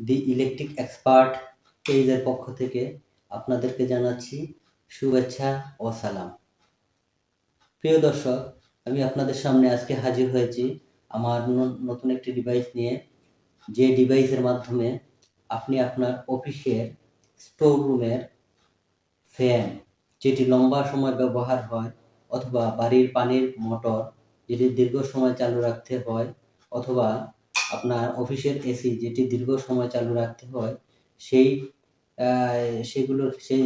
দি electric expert পেজের পক্ষ থেকে আপনাদেরকে জানাচ্ছি শুভেচ্ছা ও সালাম। প্রিয় দর্শক, আমি আপনাদের সামনে আজকে হাজির হয়েছি আমার নতুন একটি ডিভাইস নিয়ে। যে ডিভাইসের মাধ্যমে আপনি আপনার অফিসের স্টোর রুমের ফ্যান যেটি লম্বা সময় ব্যবহার হয়, অথবা বাড়ির পানির মোটর, যেটি দীর্ঘ সময় চালু রাখতে হয়, অথবা আপনার অফিসের এসি যেটি দীর্ঘ সময় চালু রাখতে হয়, সেই সেগুলোর, সেই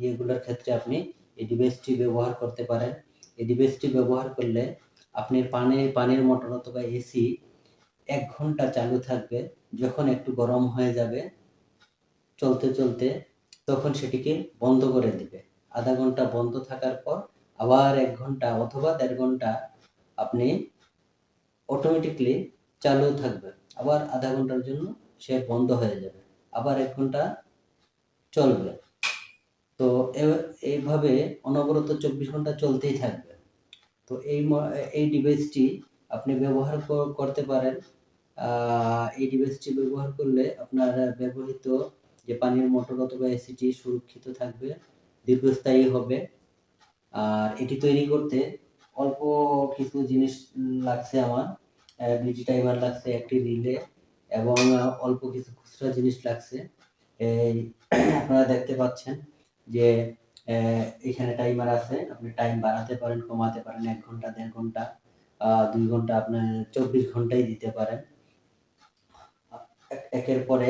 ইয়েগুলোর ক্ষেত্রে আপনি এই ডিভাইসটি ব্যবহার করতে পারেন। এই ডিভাইসটি ব্যবহার করলে আপনি পানির পানির মোটর অথবা এসি এক ঘণ্টা চালু থাকবে। যখন একটু গরম হয়ে যাবে, চলতে চলতে তখন সেটিকে বন্ধ করে দিবে। আধা ঘণ্টা বন্ধ থাকার পর আবার এক ঘণ্টা অথবা দেড় ঘণ্টা আপনি অটোমেটিকলি চালু থাকবে। আবার আধা ঘণ্টার জন্য সে বন্ধ হয়ে যাবে। আবার এক ঘণ্টা চলবে। তো এইভাবে অনবরত চব্বিশ ঘণ্টা চলতেই থাকবে। তো এই এই ডিভাইসটি আপনি ব্যবহার করতে পারেন। এই ডিভাইসটি ব্যবহার করলে আপনার ব্যবহৃত যে পানির মোটর অথবা এসিটি সুরক্ষিত থাকবে, দীর্ঘস্থায়ী হবে। আর এটি তৈরি করতে অল্প কিছু জিনিস লাগছে আমার। বিজি টাইমার লাগছে, একটি রিলে, এবং অল্প কিছু খুচরা জিনিস লাগছে। এই, আপনারা দেখতে পাচ্ছেন যে এখানে টাইমার আছে। আপনি টাইম বাড়াতে পারেন, কমাতে পারেন, এক ঘণ্টা, দেড় ঘণ্টা দুই ঘণ্টা, আপনার চব্বিশ ঘন্টাই দিতে পারেন। এক- একের পরে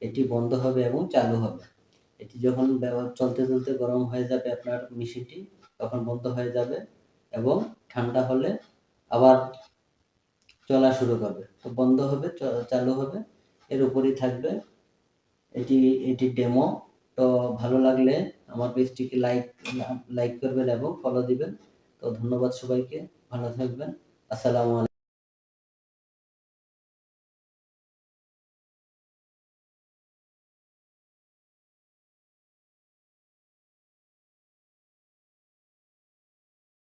এটি বন্ধ হবে এবং চালু হবে। এটি যখন চলতে চলতে গরম হয়ে যাবে আপনার মেশিনটি তখন বন্ধ হয়ে যাবে এবং ঠান্ডা হলে আবার চলা শুরু করবে। তো বন্ধ হবে চালু হবে। এর উপরই থাকবে এটি এটি ডেমো তো ভালো লাগলে আমার পেজটিকে লাইক লাইক করবেন এবং ফলো দিবেন। তো ধন্যবাদ সবাইকে। ভালো থাকবেন। আসসালামু আলাইকুম।